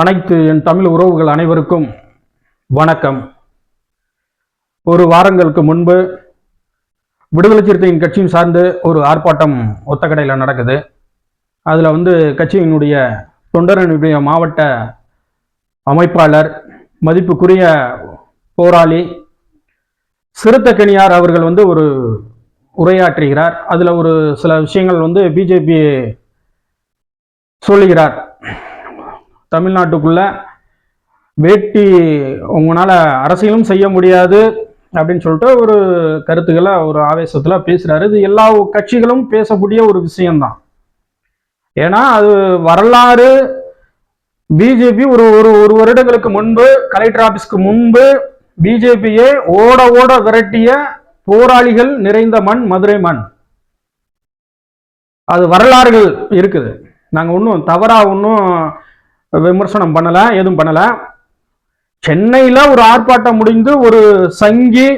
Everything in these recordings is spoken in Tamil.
அனைத்து என் தமிழ் உறவுகள் அனைவருக்கும் வணக்கம். ஒரு வாரங்களுக்கு முன்பு விடுதலை சிறுத்தையின் கட்சியும் சார்ந்து ஒரு ஆர்ப்பாட்டம் ஒத்தக்கடையில் நடக்குது. அதில் வந்து கட்சியினுடைய தொண்டரனுடைய மாவட்ட அமைப்பாளர் மதிப்புக்குரிய போராளி சிறுத்தைக்கணியார் அவர்கள் வந்து ஒரு உரையாற்றுகிறார். அதில் ஒரு சில விஷயங்கள் வந்து பிஜேபி சொல்லுகிறார். தமிழ்நாட்டுக்குள்ள வேட்டி உங்களால் அரசியலும் செய்ய முடியாது அப்படின்னு சொல்லிட்டு ஒரு கருத்துக்களை ஒரு ஆவேசத்தில் பேசுகிறாரு இது எல்லா கட்சிகளும் பேசக்கூடிய ஒரு விஷயம்தான். ஏன்னா அது வரலாறு பிஜேபி ஒரு ஒரு ஒரு வருடங்களுக்கு முன்பு கலெக்டர் ஆஃபீஸ்க்கு முன்பு பிஜேபியை ஓட ஓட விரட்டிய போராளிகள் நிறைந்த மண் மதுரை மண். அது வரலாறுகள் இருக்குது. நாங்கள் ஒன்றும் தவறாக ஒன்றும் விமர்சனம் பண்ணலை எதுவும் பண்ணலை. சென்னையில் ஒரு ஆர்ப்பாட்டம் முடிந்து ஒரு சங்கி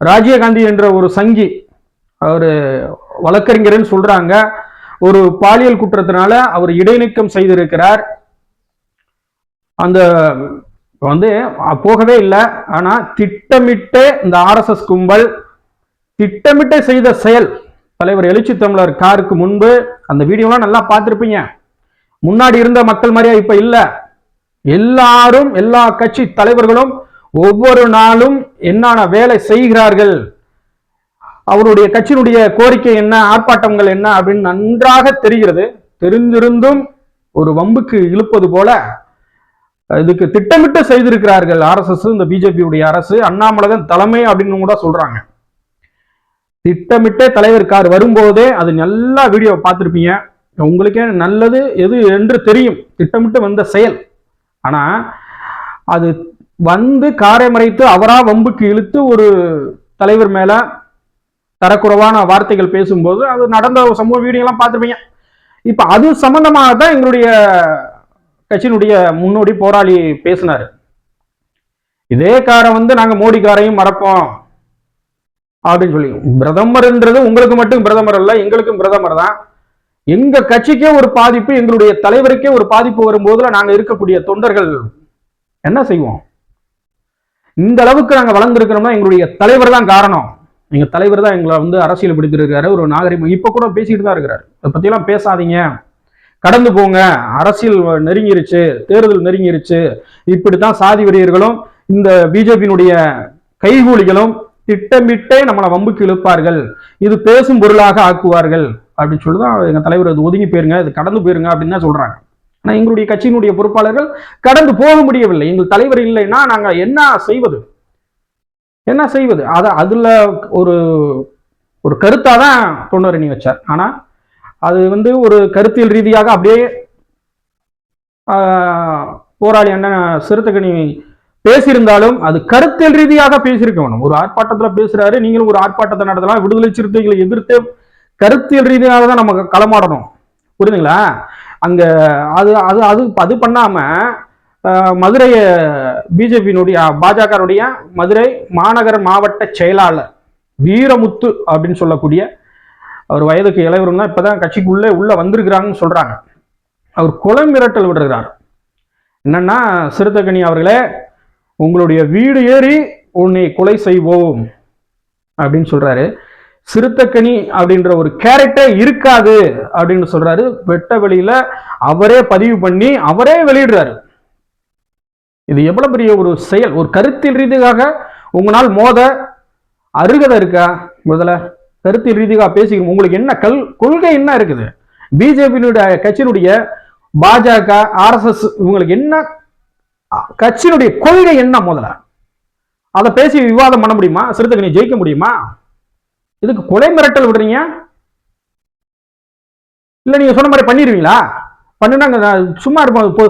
ராஜீவ்காந்தி என்ற ஒரு சங்கி அவர் வழக்கறிஞர்னு சொல்கிறாங்க ஒரு பாலியல் குற்றத்தினால அவர் இடைநீக்கம் செய்திருக்கிறார். அந்த வந்து போகவே இல்லை. ஆனால் திட்டமிட்டு இந்த ஆர்எஸ்எஸ் கும்பல் திட்டமிட்டு செய்த செயல் தலைவர் எழுச்சி தமிழர் காருக்கு முன்பு அந்த வீடியோலாம் நல்லா பார்த்துருப்பீங்க. முன்னாடி இருந்த மக்கள் மாதிரியா இப்ப இல்ல. எல்லாரும் எல்லா கட்சி தலைவர்களும் ஒவ்வொரு நாளும் என்னென்ன வேலை செய்கிறார்கள்? அவருடைய கட்சியினுடைய கோரிக்கை என்ன? ஆர்ப்பாட்டங்கள் என்ன? அப்படின்னு நன்றாக தெரிகிறது. தெரிந்திருந்தும் ஒரு வம்புக்கு இழுப்பது போல இதுக்கு திட்டமிட்டு செய்திருக்கிறார்கள் ஆர்எஸ்எஸ் இந்த பிஜேபியுடைய அரசு. அண்ணாமலை தான் தலைமை அப்படின்னு கூட சொல்றாங்க. திட்டமிட்டே தலைவர் கார் வரும்போதே அது நல்லா வீடியோ பார்த்துருப்பீங்க. உங்களுக்கே நல்லது எது என்று தெரியும். திட்டமிட்டு வந்த செயல். ஆனா அது வந்து காரை மறைத்து அவரா வம்புக்கு இழுத்து ஒரு தலைவர் மேல தரக்குறைவான வார்த்தைகள் பேசும்போது அது நடந்த சமூக வீடியோலாம் பார்த்துருப்பீங்க. இப்ப அது சம்பந்தமாக தான் எங்களுடைய கட்சியினுடைய முன்னோடி போராளி பேசினார். இதே காரை வந்து நாங்கள் மோடி காரையும் மறப்போம். அப்படின்னு சொல்லி. பிரதமர்ன்றது உங்களுக்கு மட்டும் பிரதமர் அல்ல எங்களுக்கும் பிரதமர் தான். எங்க கட்சிக்கே ஒரு பாதிப்பு எங்களுடைய தலைவருக்கே ஒரு பாதிப்பு வரும்போதுல நாங்க இருக்கக்கூடிய தொண்டர்கள் என்ன செய்வோம்? இந்த அளவுக்கு நாங்க வளர்ந்துருக்கிறோம்னா எங்களுடைய தலைவர் தான் காரணம். எங்க தலைவர் தான் எங்களை வந்து அரசியல் பிடித்திருக்கிறாரு ஒரு நாகரிகம். இப்ப கூட பேசிட்டு தான் இருக்கிறாரு இதை பத்தியெல்லாம் பேசாதீங்க. கடந்து போங்க. அரசியல் நெருங்கிருச்சு தேர்தல் நெருங்கிருச்சு. இப்படித்தான் சாதி வெறியர்களும் இந்த பிஜேபியினுடைய கைகூலிகளும் திட்டமிட்டே நம்மளை வம்புக்கு இழுப்பார்கள். இது பேசும் பொருளாக ஆக்குவார்கள். அப்படின்னு சொல்லி தான் எங்கள் தலைவர் அது ஒதுங்கி போயிருங்க இது கடந்து போயிருங்க அப்படின்னு தான் சொல்றாங்க. ஆனால் எங்களுடைய கட்சியினுடைய பொறுப்பாளர்கள் கடந்து போக முடியவில்லை. எங்கள் தலைவர் இல்லைன்னா நாங்கள் என்ன செய்வது? என்ன செய்வது? அதை அதில் ஒரு ஒரு கருத்தாக தான் தொண்டரணி வச்சார். ஆனா அது வந்து ஒரு கருத்தியல் ரீதியாக அப்படியே போராளி அண்ணன் சிறுத்தைக்கணி பேசியிருந்தாலும் அது கருத்தியல் ரீதியாக பேசியிருக்க வேணும். ஒரு ஆர்ப்பாட்டத்தில் பேசுறாரு நீங்களும் ஒரு ஆர்ப்பாட்டத்தை நடத்தலாம் விடுதலை சிறுத்தைகளை எதிர்த்து கருத்தியல் ரீதியாக தான் நம்ம களமாடணும். புரியுதுங்களா? அங்க அது அது அது அது பண்ணாம மதுரையை பிஜேபியினுடைய பாஜகனுடைய மதுரை மாநகர மாவட்ட செயலாளர் வீரமுத்து அப்படின்னு சொல்லக்கூடிய அவர் வயதுக்கு இளைவரும் தான் இப்பதான் கட்சிக்குள்ளே உள்ளே வந்திருக்கிறாங்கன்னு சொல்கிறாங்க அவர் குளம் மிரட்டல் விடுகிறார். என்னன்னா சிறுத்தைக்கணி அவர்களே உங்களுடைய வீடு ஏறி உன்னை கொலை செய்வோம் அப்படின்னு சொல்கிறாரு சிறுத்தைக்கனி அப்படின்ற ஒரு கேரக்டர் இருக்காது அப்படின்னு சொல்றாரு. வெட்ட வெளியில அவரே பதிவு பண்ணி அவரே வெளியிடுறாரு. இது எவ்வளவு பெரிய ஒரு செயல்? ஒரு கருத்தில் ரீதியாக உங்களால் மோத அருகதை இருக்கா? முதல்ல கருத்தில் ரீதியாக பேசி உங்களுக்கு என்ன கல் கொள்கை என்ன இருக்குது? பிஜேபியினுடைய கட்சியினுடைய பாஜக ஆர்எஸ்எஸ் இவங்களுக்கு என்ன கட்சியினுடைய கொள்கை என்ன முதல்ல? அதை பேசி விவாதம் பண்ண முடியுமா? சிறுத்தைக்கு நீ ஜெயிக்க முடியுமா? இதுக்கு கொலை மிரட்டல் விடுறீங்க? இல்லை நீங்க சொன்ன மாதிரி பண்ணிடுவீங்களா பண்ணினாங்க சும்மா இருப்போம். இப்போ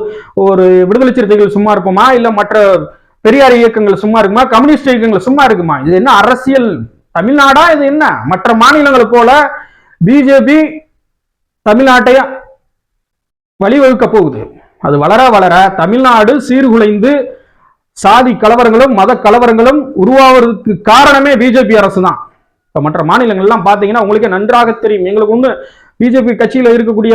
ஒரு விடுதலை சிறுத்தைகள் சும்மா இருப்போமா? இல்லை மற்ற பெரியார் இயக்கங்கள் சும்மா இருக்குமா? கம்யூனிஸ்ட் இயக்கங்கள் சும்மா இருக்குமா? இது என்ன அரசியல் தமிழ்நாடா? இது என்ன? மற்ற மாநிலங்களை போல பிஜேபி தமிழ்நாட்டை வழிவகுக்க போகுது. அது வளர வளர தமிழ்நாடு சீர்குலைந்து சாதி கலவரங்களும் மத கலவரங்களும் உருவாவதற்கு காரணமே பிஜேபி அரசு தான் இப்ப மற்ற மாநிலங்கள்லாம் பாத்தீங்கன்னா உங்களுக்கே நன்றாக தெரியும். எங்களுக்கு ஒண்ணு பிஜேபி கட்சியில இருக்கக்கூடிய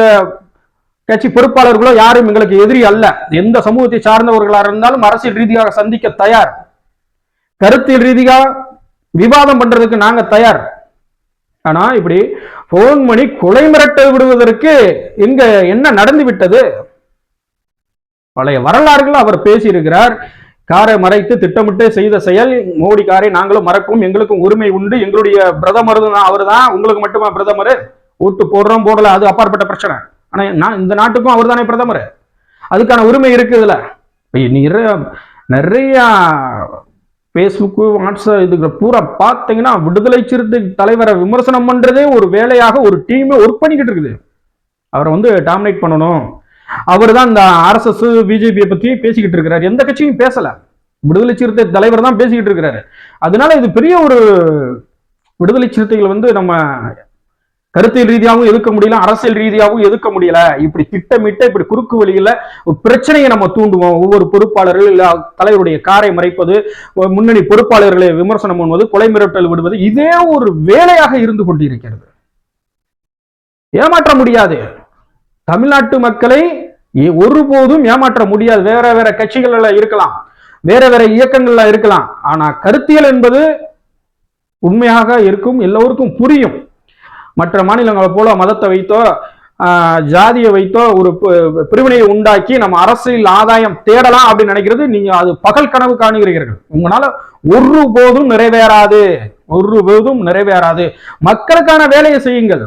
கட்சி பொறுப்பாளர்களோ யாரும் எங்களுக்கு எதிரி அல்ல. எந்த சமூகத்தை சார்ந்தவர்களா இருந்தாலும் அரசியல் ரீதியாக சந்திக்க தயார். கருத்தியல் ரீதியாக விவாதம் பண்றதுக்கு நாங்க தயார். ஆனா இப்படி போன் பண்ணி கொலை மிரட்ட விடுவதற்கு எங்க என்ன நடந்து விட்டது பழைய வரலாறுகள் அவர் பேசியிருக்கிறார். காரை மறைத்து திட்டமிட்டு செய்த செயல் மோடி காரை நாங்களும் மறக்கும் எங்களுக்கும் உரிமை உண்டு. எங்களுடைய பிரதமர் தான் அவர் தான் உங்களுக்கு மட்டுமா பிரதமர்? ஓட்டு போடுறோம் போடல அது அப்பாற்பட்ட பிரச்சனை. ஆனா நான் இந்த நாட்டுக்கும் அவர் தானே பிரதமர்? அதுக்கான உரிமை இருக்குது இதுல. நிறைய நிறைய ஃபேஸ்புக்கு வாட்ஸ்அப் இதுக்கு பூரா பார்த்தீங்கன்னா விடுதலை சிறுத்தை தலைவரை விமர்சனம் பண்ணுறதே ஒரு வேலையாக ஒரு டீமே ஒர்க் பண்ணிக்கிட்டு இருக்குது. அவரை வந்து டாமினேட் பண்ணணும். அவர் தான் இந்த ஆர்எஸ்எஸ் பிஜேபியை பத்தி பேசிக்கிட்டு இருக்கிறார். எந்த கட்சியும் பேசல. விடுதலை சிறுத்தை தலைவர் தான் பேசிக்கிட்டு இருக்கிறாரு. அதனால இது பெரிய ஒரு விடுதலை சிறுத்தைகள் வந்து நம்ம கருத்தியல் ரீதியாகவும் எதுக்க முடியல அரசியல் ரீதியாகவும் எதுக்க முடியல. இப்படி திட்டமிட்ட இப்படி குறுக்கு வழியில ஒரு பிரச்சனையை நம்ம தூண்டுவோம். ஒவ்வொரு பொறுப்பாளர்கள் இல்ல தலைவருடைய காரை மறைப்பது முன்னணி பொறுப்பாளர்களை விமர்சனம் பண்ணுவது கொலை மிரட்டல் விடுவது இதே ஒரு வேலையாக இருந்து கொண்டிருக்கிறது. ஏமாற்ற முடியாது. தமிழ்நாட்டு மக்களை ஒருபோதும் ஏமாற்ற முடியாது. வேற வேற கட்சிகள்ல இருக்கலாம். வேற வேற இயக்கங்கள்ல இருக்கலாம். ஆனா கருத்தியல் என்பது உண்மையாக இருக்கும் எல்லோருக்கும் புரியும். மற்ற மாநிலங்களை போல மதத்தை வைத்தோ ஜாதியை வைத்தோ ஒரு பிரிவினையை உண்டாக்கி நம்ம அரசியல் ஆதாயம் தேடலாம் அப்படின்னு நினைக்கிறது நீங்க அது பகல் கனவு காணுகிறீர்கள். உங்களால ஒருபோதும் நிறைவேறாது. ஒரு போதும் நிறைவேறாது. மக்களுக்கான வேலையை செய்யுங்கள்.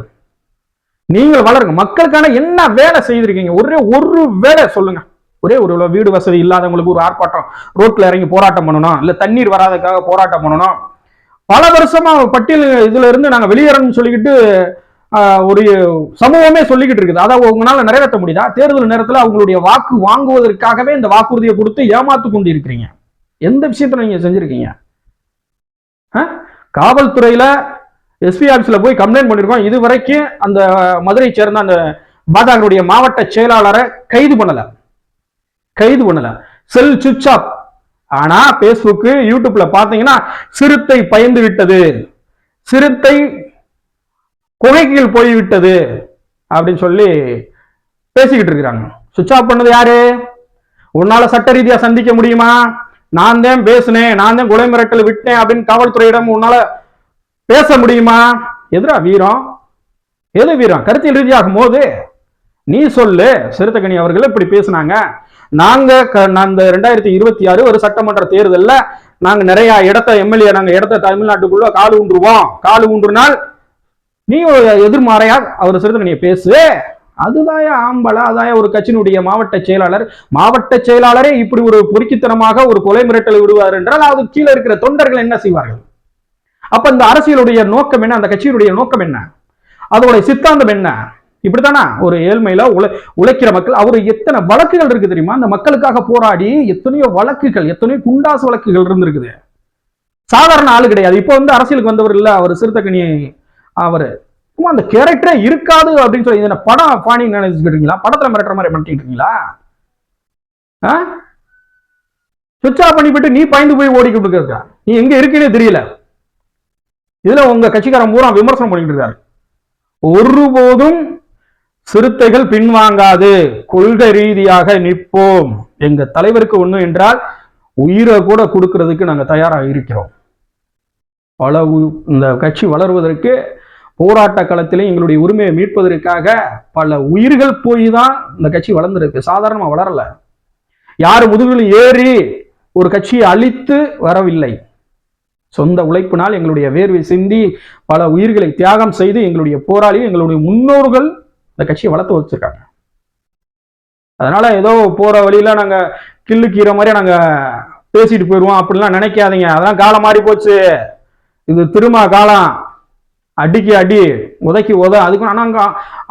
நீங்கள் வளருங்க. மக்களுக்கான என்ன வேலை செய்திருக்கீங்க? ஒரே ஒரு வேலை சொல்லுங்க. ஒரே ஒரு வீடு வசதி இல்லாதவங்களுக்கு ஒரு ஆர்ப்பாட்டம். ரோட்ல இறங்கி போராட்டம் பண்ணணும் இல்ல தண்ணீர் வராததுக்காக போராட்டம் பண்ணணும் பல வருஷமா பட்டியல் இதுல இருந்து நாங்க வெளியேறணும்னு சொல்லிக்கிட்டு ஆஹ், ஒரு சமூகமே சொல்லிக்கிட்டு இருக்குது. அதை உங்களால நிறைவேற்ற முடியுதா? தேர்தல் நேரத்தில் அவங்களுடைய வாக்கு வாங்குவதற்காகவே இந்த வாக்குறுதியை கொடுத்து ஏமாத்து கொண்டு இருக்கிறீங்க எந்த விஷயத்துல நீங்க செஞ்சிருக்கீங்க? ஆ? காவல்துறையில எஸ்பி ஆபீஸ்ல போய் கம்ப்ளைண்ட் பண்ணிருக்கோம். இது வரைக்கும் அந்த மதுரை சேர்ந்த அந்த பாஜகவுடைய மாவட்ட செயலாளரை கைது பண்ணல. கைது பண்ணல. செல் சுவிட்ச் ஆஃப் ஆனா பேஸ்புக்கு யூடியூப்ல பாத்தீங்கன்னா சிறுத்தை பயந்து விட்டது. சிறுத்தை குகைகள் போய்விட்டது அப்படின்னு சொல்லி பேசிக்கிட்டு இருக்கிறாங்க. சுவிட்ச் ஆஃப் பண்ணது யாரு? உன்னால சட்ட ரீதியா சந்திக்க முடியுமா? நான் தான் பேசினேன். நான் தான் கொலை மிரட்டல் விட்டேன் அப்படின்னு காவல்துறையிடம் உன்னால பேச முடியுமா? எதிரா வீரம்? எது வீரம்? கருத்தியல் ரீதியாகும் போது நீ சொல்லு. சிறுத்தைக்கணி அவர்கள் இப்படி பேசுனாங்க. நாங்க க- நான் ரெண்டாயிரத்தி இருபத்தி ஆறு ஒரு சட்டமன்ற தேர்தலில் நாங்க நிறைய இடத்த எம்எல்ஏ நாங்க இடத்த தமிழ்நாட்டுக்குள்ள கால் ஊன்றுவோம். கால் ஊன்றுனால் நீ ஒரு எதிர்மாறையா அவர் சிறுத்தைக்கணியை பேசு. அதுதான் ஆம்பளை அதாய ஒரு கட்சியினுடைய மாவட்ட செயலாளர். மாவட்ட செயலாளரே இப்படி ஒரு பொறுக்கித்தனமாக ஒரு கொலை மிரட்டல் விடுவார் என்றால் அது கீழே இருக்கிற தொண்டர்கள் என்ன செய்வார்கள்? அப்ப இந்த அரசியலுடைய நோக்கம் என்ன? அந்த கட்சியினுடைய நோக்கம் என்ன? அதோடைய சித்தாந்தம் என்ன? இப்படித்தானா? ஒரு ஏழ்மையில உழை உழைக்கிற மக்கள் அவர் எத்தனை வழக்குகள் இருக்கு தெரியுமா? அந்த மக்களுக்காக போராடி எத்தனையோ வழக்குகள் எத்தனையோ குண்டாசு வழக்குகள் இருந்திருக்குது. சாதாரண ஆளு கிடையாது. இப்போ வந்து அரசியலுக்கு வந்தவர் இல்ல அவர் சிறுத்தைக்கணி அவரு. சும்மா அந்த கேரக்டரே இருக்காது அப்படின்னு சொல்லி இதை படம் பாணி நினைச்சுட்டு இருக்கீங்களா? படத்துல மிரட்டுற மாதிரி பண்ணிட்டு இருக்கீங்களா? சுவிட்ச் ஆஃப் பண்ணிவிட்டு நீ பயந்து போய் ஓடிக்கிட்டு இருக்க? நீ எங்க இருக்கீனே தெரியல. இதுல உங்க கட்சிக்காரன் பூரா விமர்சனம் பண்ணிட்டு இருக்காரு. ஒருபோதும் சிறுத்தைகள் பின்வாங்காது. கொள்கை ரீதியாக நிற்போம். எங்க தலைவருக்கு ஒண்ணு என்றால் உயிரை கூட கொடுக்கறதுக்கு நாங்க தயாராக இருக்கிறோம். பல உ- இந்த கட்சி வளர்வதற்கு போராட்ட களத்திலே எங்களுடைய உரிமையை மீட்பதற்காக பல உயிர்கள் போய் தான் இந்த கட்சி வளர்ந்துருக்கு. சாதாரணமா வளரல. யார் முதுகில் ஏறி ஒரு கட்சியை அழித்து வரவில்லை. சொந்த உழைப்பினால் எங்களுடைய வேர்வை சிந்தி பல உயிர்களை தியாகம் செய்து எங்களுடைய போராளி எங்களுடைய முன்னோர்கள் இந்த கட்சியை வளர்த்து வச்சிருக்காங்க. அதனால ஏதோ போற வழியில நாங்க கில்லு மாதிரி நாங்க பேசிட்டு போயிடுவோம் அப்படிலாம் நினைக்காதீங்க. அதெல்லாம் காலம் மாறி போச்சு. இது திரும்ப காலம். அடிக்கு அடி உதைக்கு உத. அதுக்கு நாங்க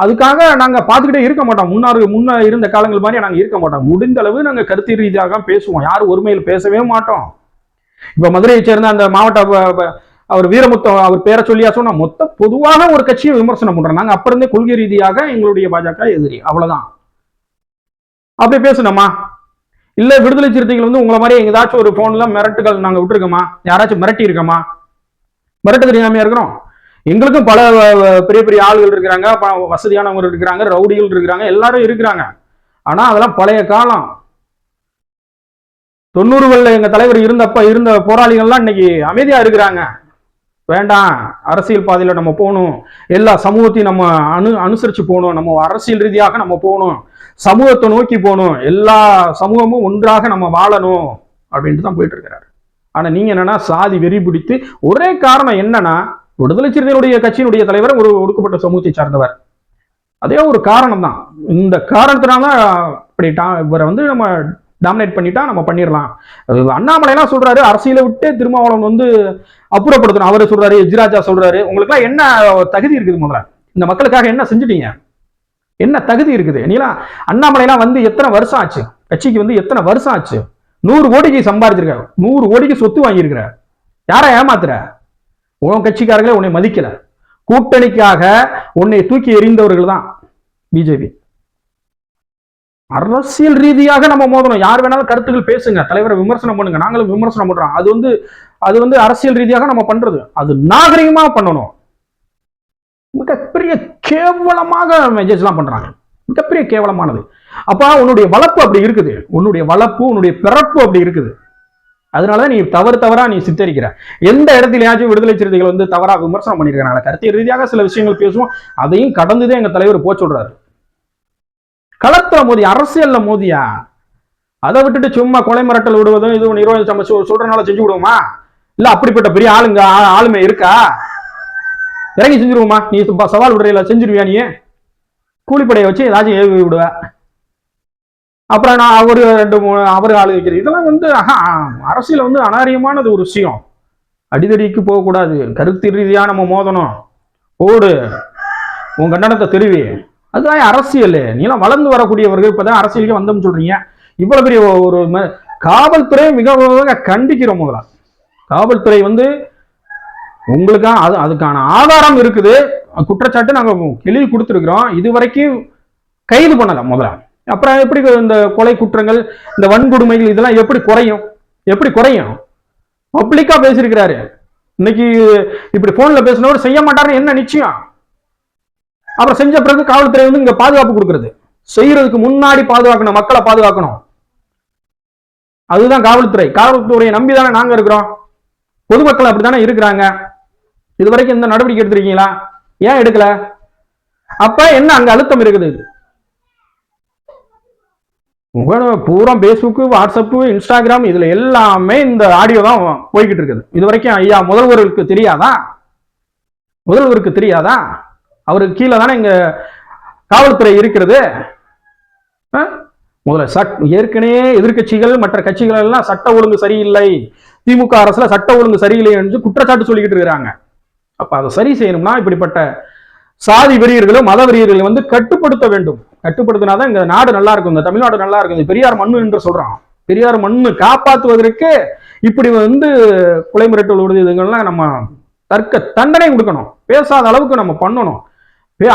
அதுக்காக நாங்க பார்த்துக்கிட்டே இருக்க மாட்டோம். முன்னாரு முன்ன இருந்த காலங்கள் மாதிரி நாங்க இருக்க மாட்டோம். முடிந்த அளவு நாங்க கருத்து ரீதியாக பேசுவோம். யாரும் ஒருமையில் பேசவே மாட்டோம். இப்ப மதுரையை சேர்ந்த அந்த மாவட்ட அவர் வீரமுத்தம் அவர் பேரை சொல்லியா சொன்னா மொத்த பொதுவாக ஒரு கட்சியை விமர்சனம் பண்றோம் நாங்க அப்ப இருந்தே கொள்கை ரீதியாக எங்களுடைய பாஜக எதிரி. அவ்வளவுதான். அப்படி பேசணுமா? இல்ல விடுதலை சிறுத்தைகள் வந்து உங்களை மாதிரி ஏதாச்சும் ஒரு போன்ல மிரட்டுகள் நாங்க விட்டுருக்கோமா? யாராச்சும் மிரட்டி இருக்கோமா? மிரட்டு தெரியாமையா இருக்கிறோம்? எங்களுக்கும் பல பெரிய பெரிய ஆளுகள் இருக்கிறாங்க வசதியானவங்க இருக்கிறாங்க ரவுடிகள் இருக்கிறாங்க எல்லாரும் இருக்கிறாங்க. ஆனா அதெல்லாம் பழைய காலம். தொண்ணூறுகளில் எங்கள் தலைவர் இருந்தப்ப இருந்த போராளிகள்லாம் இன்னைக்கு அமைதியாக இருக்கிறாங்க. வேண்டாம் அரசியல் பாதையில் நம்ம போகணும். எல்லா சமூகத்தையும் நம்ம அனு அனுசரித்து போகணும். நம்ம அரசியல் ரீதியாக நம்ம போகணும். சமூகத்தை நோக்கி போகணும். எல்லா சமூகமும் ஒன்றாக நம்ம வாழணும் அப்படின்ட்டு தான் போயிட்டு இருக்கிறாரு. ஆனால் நீங்கள் என்னென்னா சாதி வெறி பிடித்து ஒரே காரணம் என்னன்னா விடுதலை சிறுத்தைகளுடைய கட்சியினுடைய தலைவர் ஒரு ஒடுக்கப்பட்ட சமூகத்தை சார்ந்தவர். அதே ஒரு காரணம் தான் இந்த காரணத்தினால இப்படி டா- இவரை வந்து நம்ம டாமினேட் பண்ணிட்டா நம்ம பண்ணிடலாம். அது அண்ணாமலைலாம் சொல்றாரு அரசியலை விட்டு திருமாவளவன் வந்து அப்புறப்படுத்தணும். அவரு சொல்றாரு எஜ்ராஜா சொல்றாரு. உங்களுக்குலாம் என்ன தகுதி இருக்குது முதல்ல? இந்த மக்களுக்காக என்ன செஞ்சுட்டீங்க? என்ன தகுதி இருக்குது? நீலாம் அண்ணாமலைலாம் வந்து எத்தனை வருஷம் ஆச்சு? கட்சிக்கு வந்து எத்தனை வருஷம் ஆச்சு? நூறு கோடிக்கு சம்பாதிச்சிருக்க நூறு கோடிக்கு சொத்து வாங்கியிருக்கிற யாரை ஏமாத்துற? உன் கட்சிக்காரங்களே உன்னை மதிக்கல. கூட்டணிக்காக உன்னை தூக்கி எறிந்தவர்கள் தான் பிஜேபி. அரசியல் ரீதியாக நம்ம மோதணும். யார் வேணாலும் கருத்துக்கள் பேசுங்க. தலைவரை விமர்சனம் பண்ணுங்க. நாங்களும் விமர்சனம் பண்றோம். அது வந்து அது வந்து அரசியல் ரீதியாக நம்ம பண்றது. அது நாகரிகமா பண்ணணும். மிகப்பெரிய கேவலமாக மெஜேஜ்லாம் பண்றாங்க. மிகப்பெரிய கேவலமானது. அப்ப உன்னுடைய வளர்ப்பு அப்படி இருக்குது. உன்னுடைய வளர்ப்பு உன்னுடைய பிறப்பு அப்படி இருக்குது. அதனால நீ தவறு தவறா நீ சித்தரிக்கிற. எந்த இடத்துலயாச்சும் விடுதலை சிறுத்தைகள் வந்து தவறா விமர்சனம் பண்ணிருக்காங்க கருத்தியல் ரீதியாக சில விஷயங்கள் பேசுவோம். அதையும் கடந்துதான் எங்க தலைவர் போச்சு சொல்றாரு. களத்தில் மோதி அரசியலில் மோதியா? அதை விட்டுட்டு சும்மா கொலை மிரட்டல் விடுவதும் இது நிர்வாகம் நம்ம சொல்றனால செஞ்சு விடுவோமா? இல்ல அப்படிப்பட்ட பெரிய ஆளுங்க ஆ- ஆளுமை இருக்கா? இறங்கி செஞ்சிருவோமா? நீ சும்மா சவால் விடுறையில செஞ்சிருவியா நீ? கூலிப்படையை வச்சு ஏதாச்சும் ஏவி விடுவ. அப்புறம் நான் அவரு ரெண்டு மூணு அவரு ஆளு வைக்கிறேன். இதெல்லாம் வந்து ஆஹா, அரசியல் வந்து அனாரியமானது ஒரு விஷயம். அடிதடிக்கு போகக்கூடாது. கருத்து ரீதியா நம்ம மோதணும். ஓடு. உன் கண்டனத்தை தெரிவி. அதுதான் அரசியல். நீலாம் வளர்ந்து வரக்கூடியவர்கள் இப்போதான் அரசியலுக்கு வந்தோம்னு சொல்றீங்க. இவ்வளவு பெரிய ஒரு ம- காவல்துறை மிக மிக கண்டிக்கிறோம் முதல்ல. காவல்துறை வந்து உங்களுக்கா அது அதுக்கான ஆதாரம் இருக்குது. குற்றச்சாட்டு நாங்கள் எழுதி கொடுத்துருக்குறோம். இது வரைக்கும் கைது பண்ணலாம் முதல்ல. அப்புறம் எப்படி இந்த கொலை குற்றங்கள் இந்த வன்கொடுமைகள் இதெல்லாம் எப்படி குறையும்? எப்படி குறையும்? பப்ளிக்காக பேசியிருக்கிறாரு. இன்னைக்கு இப்படி ஃபோனில் பேசினவர் செய்ய மாட்டாருன்னு என்ன நிச்சயம்? அப்புறம் செஞ்ச பிறகு காவல்துறை வந்து இங்க பாதுகாப்பு கொடுக்கறது. செய்யறதுக்கு முன்னாடி பாதுகாக்கணும் மக்களை பாதுகாக்கணும். அதுதான் காவல்துறை. காவல்துறையை நம்பி தானே நாங்க இருக்கிறோம். பொதுமக்கள் அப்படித்தானே இருக்கிறாங்க. இது வரைக்கும் இந்த நடவடிக்கை எடுத்திருக்கீங்களா? ஏன் எடுக்கல? அப்ப என்ன அங்க அழுத்தம் இருக்குது? உங்களோட பூரா பேஸ்புக்கு வாட்ஸ்அப்பு இன்ஸ்டாகிராம் இதுல எல்லாமே இந்த ஆடியோ தான் போய்கிட்டு இருக்குது. இது வரைக்கும் ஐயா முதல்வருக்கு தெரியாதா? முதல்வருக்கு தெரியாதா? அவருக்கு கீழே தானே இங்கே காவல்துறை இருக்கிறது? ஆ? முதல்ல சட் ஏற்கனவே எதிர்க்கட்சிகள் மற்ற கட்சிகள் எல்லாம் சட்ட ஒழுங்கு சரியில்லை. திமுக அரசுல சட்ட ஒழுங்கு சரியில்லை என்று குற்றச்சாட்டு சொல்லிக்கிட்டு இருக்கிறாங்க. அப்ப அதை சரி செய்யணும்னா இப்படிப்பட்ட சாதி வெறியர்களும் மத வெறியர்களை வந்து கட்டுப்படுத்த வேண்டும். கட்டுப்படுத்தினாதான் இந்த நாடு நல்லா இருக்கும். இந்த தமிழ்நாடு நல்லா இருக்கும். இந்த பெரியார் மண்ணு என்று சொல்றான். பெரியார் மண்ணு காப்பாற்றுவதற்கு இப்படி வந்து கொலை மிரட்டல் விடுது இதுங்கள்லாம் நம்ம தர்க்க தண்டனை கொடுக்கணும். பேசாத அளவுக்கு நம்ம பண்ணணும்.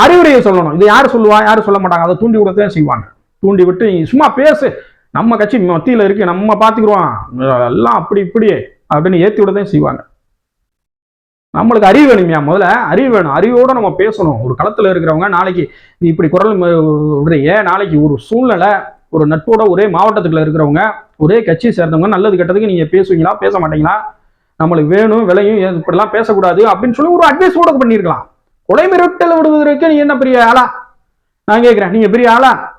அறிவுரையை சொல்லணும். இது யார் சொல்லுவா? யார் சொல்ல மாட்டாங்க? அதை தூண்டி விடத்தான் செய்வாங்க? தூண்டி விட்டு நீ சும்மா பேசு. நம்ம கட்சி மத்தியில் இருக்கு நம்ம பார்த்துக்குறோம் எல்லாம் அப்படி இப்படி அப்படின்னு ஏற்றி விடத்தான் செய்வாங்க? நம்மளுக்கு அறிவு வேணுமையா முதல்ல அறிவு வேணும். அறிவோட நம்ம பேசணும். ஒரு களத்தில் இருக்கிறவங்க நாளைக்கு நீ இப்படி குரல் உடைய விடுறிய நாளைக்கு ஒரு சூழ்நிலை ஒரு நட்போட ஒரே மாவட்டத்துக்குள்ள இருக்கிறவங்க ஒரே கட்சி சேர்ந்தவங்க நல்லது கெட்டதுக்கு நீங்கள் பேசுவீங்களா? பேச மாட்டீங்களா? நம்மளுக்கு வேணும் விலையும் இப்படிலாம் பேசக்கூடாது அப்படின்னு சொல்லி ஒரு அட்வைஸ் கூட பண்ணியிருக்கலாம். கொலை மிரட்டல் விடுவதற்கு நீ என்ன பெரிய ஆளா? நான் கேட்கிறேன் நீங்க பெரிய ஆளா?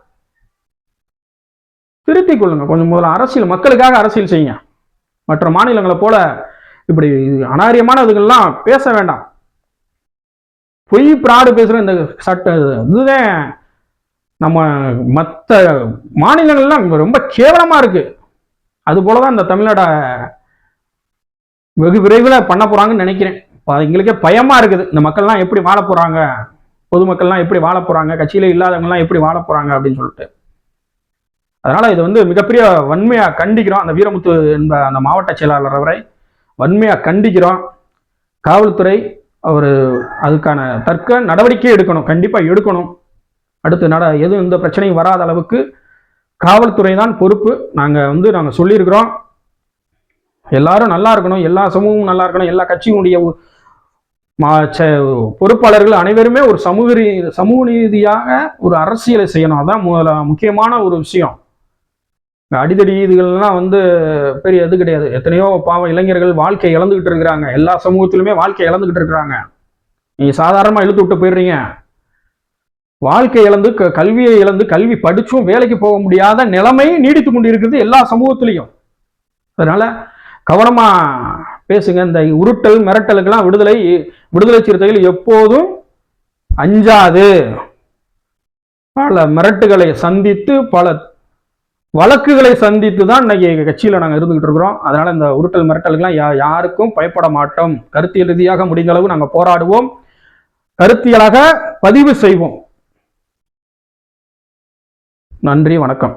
திருத்தி கொள்ளுங்க. கொஞ்சம் முதல்ல அரசியல் மக்களுக்காக அரசியல் செய்யுங்க. மற்ற மாநிலங்களை போல இப்படி அனாரியமானதுகள்லாம் பேச வேண்டாம். பொய் பிராடு பேசுற இந்த சட்ட இதுதான் நம்ம மற்ற மாநிலங்கள்லாம் ரொம்ப கேவலமா இருக்கு. அது போலதான் இந்த தமிழ்நாட வெகு விரைவில் பண்ண போறாங்கன்னு நினைக்கிறேன். எங்களுக்கே பயமா இருக்குது. இந்த மக்கள்லாம் எப்படி வாழ போறாங்க? பொதுமக்கள்லாம் எப்படி வாழ போறாங்க? கட்சியில இல்லாதவங்கலாம் எப்படி வாழ போறாங்க அப்படின்னு சொல்லிட்டு. அதனால இது வந்து மிகப்பெரிய வன்மையா கண்டிக்கிறோம். அந்த வீரமுத்து என்ப அந்த மாவட்ட செயலாளர் அவரை வன்மையா கண்டிக்கிறோம். காவல்துறை அவர் அதுக்கான தர்க்க நடவடிக்கை எடுக்கணும். கண்டிப்பா எடுக்கணும். அடுத்து நட எதுவும் இந்த பிரச்சனையும் வராத அளவுக்கு காவல்துறை தான் பொறுப்பு. நாங்க வந்து நாங்க சொல்லியிருக்கிறோம். எல்லாரும் நல்லா இருக்கணும். எல்லா சமூகமும் நல்லா இருக்கணும். எல்லா கட்சியினுடைய பொறுப்பாளர்கள் அனைவருமே ஒரு சமூக சமூக ரீதியாக ஒரு அரசியலை செய்யணும். அதான் மு- முக்கியமான ஒரு விஷயம். அடிதடி இதுகள்லாம் வந்து பெரிய இது கிடையாது. எத்தனையோ பாவம் இளைஞர்கள் வாழ்க்கையை இழந்துகிட்டு இருக்கிறாங்க. எல்லா சமூகத்திலுமே வாழ்க்கையை இழந்துகிட்டு இருக்கிறாங்க. நீங்கள் சாதாரணமாக இழுத்து விட்டு போயிடுறீங்க. வாழ்க்கை இழந்து க- கல்வியை இழந்து கல்வி படிச்சும் வேலைக்கு போக முடியாத நிலைமை நீடித்து கொண்டிருக்கிறது எல்லா சமூகத்திலையும். அதனால கவனமாக பேசுங்க இந்த உருட்டல் மிரட்டலுக்கெல்லாம் விடுதலை விடுதலை சிறுத்தைகள் எப்போதும் அஞ்சாது. பல மிரட்டுகளை சந்தித்து பல வழக்குகளை சந்தித்து தான் இன்னைக்கு கட்சியில் நாங்கள் இருந்துகிட்டு இருக்கிறோம். அதனால இந்த உருட்டல் மிரட்டலுக்கெல்லாம் யா யாருக்கும் பயப்பட மாட்டோம். கருத்தியல் ரீதியாக முடிந்த அளவு நாங்கள் போராடுவோம். கருத்தியலாக பதிவு செய்வோம். நன்றி வணக்கம்.